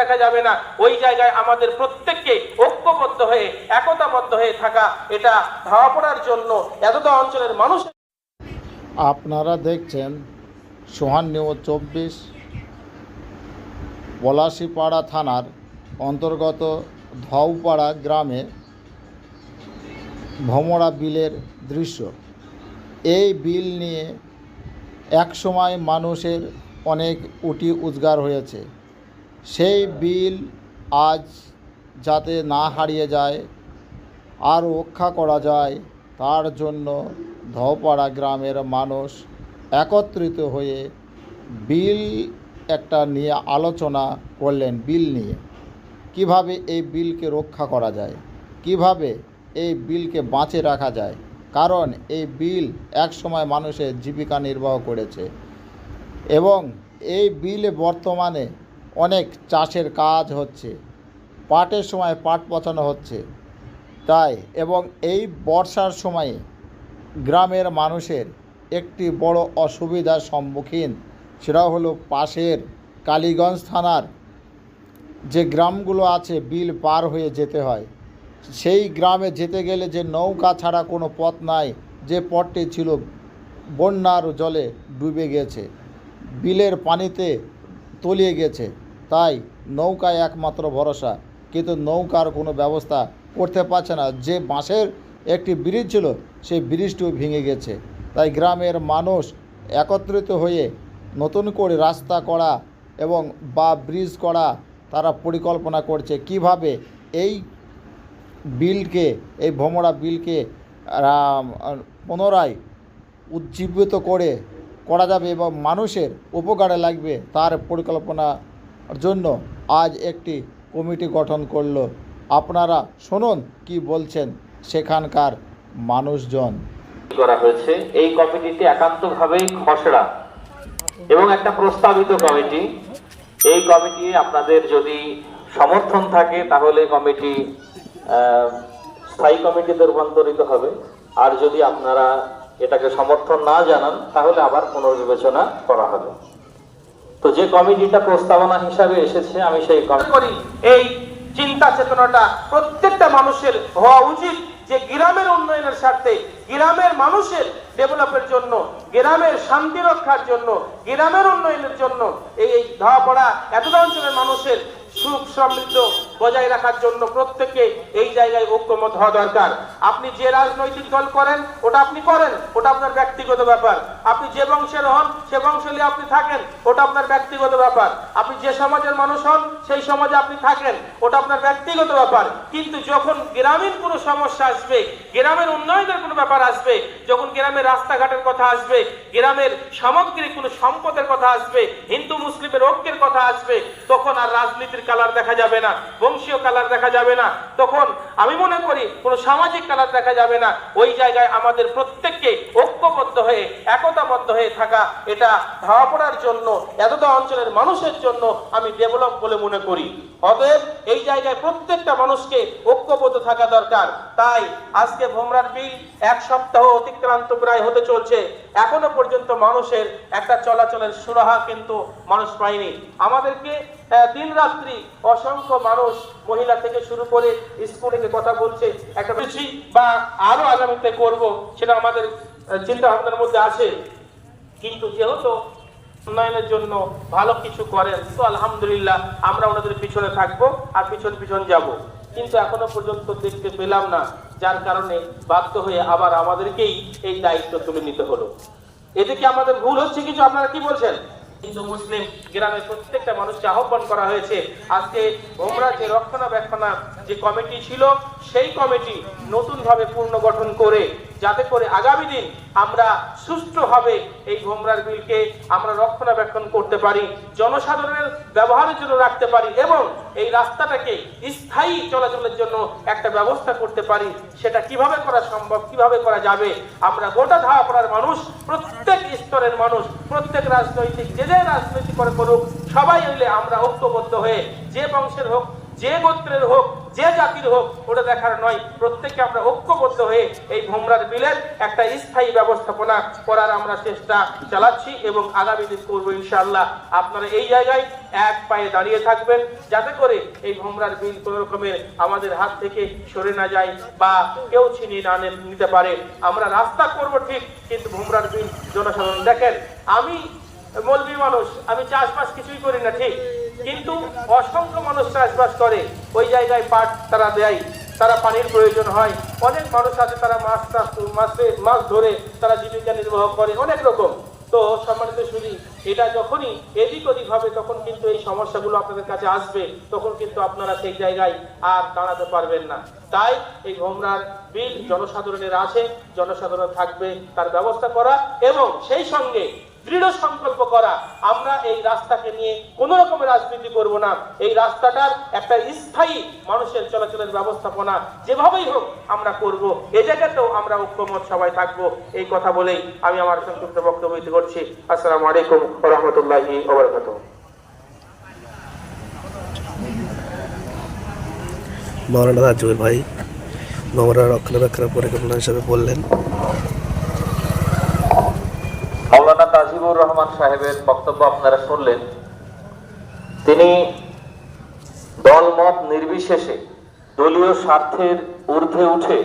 দেখা যাবে না। ওই জায়গায় আমাদের প্রত্যেককে ঐক্যবদ্ধ হয়ে, একতাবদ্ধ হয়ে থাকা, এটা ধাওয়া পড়ার জন্য এতটা অঞ্চলের মানুষ আপনারা দেখছেন সোহান চব্বিশ, পলাশিপাড়া থানার অন্তর্গত ধউপাড়া গ্রামে ভমরা বিলের দৃশ্য। এই বিল নিয়ে একসময় মানুষের অনেক উটি উদ্গার হয়েছে। সেই বিল আজ যাতে না হারিয়ে যায়, আর রক্ষা করা যায়, তার জন্য ধপাড়া গ্রামের মানুষ একত্রিত হয়ে বিল একটা নিয়ে আলোচনা করলেন বিল নিয়ে। কীভাবে এই বিলকে রক্ষা করা যায়? কীভাবে এই বিলকে বাঁচে রাখা যায়? কারণ এই বিল এক সময় মানুষের জীবিকা নির্বাহ করেছে এবং এই বিলে বর্তমানে অনেক চাষের কাজ হচ্ছে, পাটের সময় পাট পচানো হচ্ছে। তাই, এবং এই বর্ষার সময়ে গ্রামের মানুষের একটি বড় অসুবিধার সম্মুখীন, সেটা হলো পাশের কালীগঞ্জ থানার যে গ্রামগুলো আছে, বিল পার হয়ে যেতে হয়। সেই গ্রামে যেতে গেলে যে নৌকা ছাড়া কোনো পথ নাই, যে পথটি ছিল বন্যার জলে ডুবে গেছে, বিলের পানিতে তলিয়ে গেছে। তাই নৌকায় একমাত্র ভরসা, কিন্তু নৌকার কোনো ব্যবস্থা করতে পারছে না। যে বাঁশের একটি ব্রিজ ছিল, সেই ব্রিজটিও ভেঙে গেছে। তাই গ্রামের মানুষ একত্রিত হয়ে নতুন করে রাস্তা করা এবং বা ব্রিজ করা তারা পরিকল্পনা করছে। কীভাবে এই বিলকে, এই ভ্রমরা বিলকে পুনরায় উজ্জীবিত করে করা যাবে এবং মানুষের উপকারে লাগবে, তার পরিকল্পনার জন্য আজ একটি কমিটি গঠন করল। আপনারা শুনুন কি বলছেন সেখানকার মানুষজন। করা হয়েছে। এই কমিটিটি একান্তভাবেই খসড়া এবং একটা প্রস্তাবিত কমিটি। এই কমিটি আপনাদের যদি সমর্থন থাকে, তাহলে কমিটি স্থায়ী কমিটিতে রূপান্তরিত হবে। আর যদি আপনারা এটাকে সমর্থন না জানান, তাহলে আবার পুনর্বিবেচনা করা হবে। তো যে কমিটিটা প্রস্তাবনা হিসাবে এসেছে, আমি সেই করি এই চিন্তা চেতনাটা প্রত্যেকটা মানুষের হওয়া উচিত যে গ্রামের উন্নয়নের স্বার্থে, গ্রামের মানুষের ডেভেলপের জন্য, গ্রামের শান্তি রক্ষার জন্য, গ্রামের উন্নয়নের জন্য এই ধরা পড়া এতটা অঞ্চলের মানুষের সুখ সমৃদ্ধ বজায় রাখার জন্য প্রত্যেককে এই জায়গায় ঐক্যমত হওয়া দরকার। আপনি যে রাজনৈতিক দল করেন, ওটা আপনি করেন, ওটা আপনার ব্যক্তিগত ব্যাপার। আপনি যে বংশের হন, সে বংশে আপনি থাকেন, ওটা আপনার ব্যক্তিগত ব্যাপার। আপনি যে সমাজের মানুষ হন, সেই সমাজে আপনি থাকেন, ওটা আপনার ব্যক্তিগত ব্যাপার। কিন্তু যখন গ্রামীণ কোনো সমস্যা আসবে, গ্রামের উন্নয়নের কোনো ব্যাপার আসবে, যখন গ্রামের রাস্তাঘাটের কথা আসবে, গ্রামের সামগ্রিক কোনো সম্পদের কথা আসবে, হিন্দু, মুসলিমের ঐক্যের কথা আসবে, তখন আর রাজনীতির কালার দেখা যাবে না। বংশীয় কালার দেখা যাবে না। তখন আমি মনে করি কোনো সামাজিক কালার দেখা যাবে না। ওই জায়গায় আমাদের প্রত্যেককে ঐক্যবদ্ধ হয়ে, একতাবদ্ধ হয়ে থাকা, এটা ধাওয়া জন্য, এতটা অঞ্চলের মানুষের জন্য আমি ডেভেলপ বলে মনে করি। অতএব এই জায়গায় প্রত্যেকটা মানুষকে ঐক্যবদ্ধ থাকা দরকার। তাই আজকে ভোমরার বিল এক সপ্তাহ অতিক্রান্ত প্রায় হতে চলছে। এখনও পর্যন্ত মানুষের একটা চলাচলের সুরাহা কিন্তু মানুষ পায়নি। আমাদেরকে দিন রাত্রি অসংখ্য মানুষ মহিলা থেকে শুরু করে স্কুল কথা বলছে, একটা বেশি বা আরও আগামীতে করব সেটা আমাদের চিন্তা ভাবনার মধ্যে আছে। কিন্তু যেহেতু উন্নয়নের জন্য ভালো কিছু করেন, তো আলহামদুলিল্লাহ আমরা ওনাদের পিছনে থাকব আর পিছন পিছন যাব। কিন্তু এখনও পর্যন্ত দেখতে পেলাম না, যার কারণে বাধ্য হয়ে আবার আমাদেরকেই এই দায়িত্ব তুলে নিতে হলো। এদিকে আমাদের ভুল হচ্ছে কিছু, আপনারা কি বলছেন? হিন্দু, মুসলিম গ্রামের প্রত্যেকটা মানুষকে আহ্বান করা হয়েছে। আজকে ভোমরা যে রক্ষণাবেক্ষণা যে কমিটি ছিল, সেই কমিটি নতুনভাবে পুনর্গঠন করে যাতে করে আগামী দিন আমরা সুষ্ঠুভাবে এই ভোমরার বিলকে আমরা রক্ষণাবেক্ষণ করতে পারি, জনসাধারণের ব্যবহারের জন্য রাখতে পারি এবং এই রাস্তাটাকে স্থায়ী চলাচলের জন্য একটা ব্যবস্থা করতে পারি। সেটা কীভাবে করা সম্ভব, কীভাবে করা যাবে? আমরা গোটা ধাওয়া পড়ার মানুষ, প্রত্যেক স্তরের মানুষ, প্রত্যেক রাজনৈতিক যে যে রাজনৈতিক করে করুক, সবাই মিলে আমরা ঐক্যবদ্ধ হয়ে যে বংশের হোক যে গোত্রের হোক, যে জাতির হোক, ওটা দেখার নয়। প্রত্যেককে আমরা ঐক্যবদ্ধ হয়ে এই ভোমরার বিলের একটা স্থায়ী ব্যবস্থাপনা করার আমরা চেষ্টা চালাচ্ছি এবং আগামী দিন করব ইনশাআল্লাহ। আপনারা এই জায়গায় এক পায়ে দাঁড়িয়ে থাকবেন, যাতে করে এই ভোমরার বিল কোন রকমের আমাদের হাত থেকে সরে না যায় বা কেউ ছিনিয়ে নে- নিতে পারে। আমরা রাস্তা করব ঠিক, কিন্তু ভোমরার বিল জনসাধারণ দেখেন, আমি মলবি মানুষ, আমি চাষবাস কিছুই করি না ঠিক। কিন্তু অসংখ্য মানুষ চাষবাস করে। ওই জায়গায় পাট তারা দেয়, তারা পানির প্রয়োজন হয়। অনেক মানুষ আছে, তারা মাছ চাষ, মাছে মাছ ধরে তারা জীবিকা নির্বাহ করে, অনেক রকম। তো সম্মানিত শুধু এটা যখনই এদিক ওদিক হবে, তখন কিন্তু এই সমস্যাগুলো আপনাদের কাছে আসবে, তখন কিন্তু আপনারা সেই জায়গায় আর দাঁড়াতে পারবেন না। তাই এই ভোমরার বিল জনসাধারণের আছে, জনসাধারণ থাকবে, তার ব্যবস্থা করা, এবং সেই সঙ্গে দৃঢ় সংকল্প করা। আমরা এই রাস্তাকে নিয়ে কোনো রকমের রাজনীতি করব না। এই রাস্তাটার একটা স্থায়ী মানুষের চলাচলের ব্যবস্থাপনা যেভাবেই হোক আমরা করব। এ জায়গাতেও আমরা ঐক্যমত সবাই থাকব। এই কথা বলেই আমি আমার সংক্ষিপ্ত বক্তব্য করছি। আসসালামু আলাইকুম রহমতুল্লাহি মৌলানা রাজুর ভাই নোংরা রক্ষণাবেক্ষণ পরিকল্পনা হিসাবে বললেন মাওলানা তাজিবুর রহমান সাহেবের বক্তব্য আপনারা শুনলেন। তিনি দলমত নির্বিশেষে দলীয় স্বার্থের ঊর্ধ্বে উঠে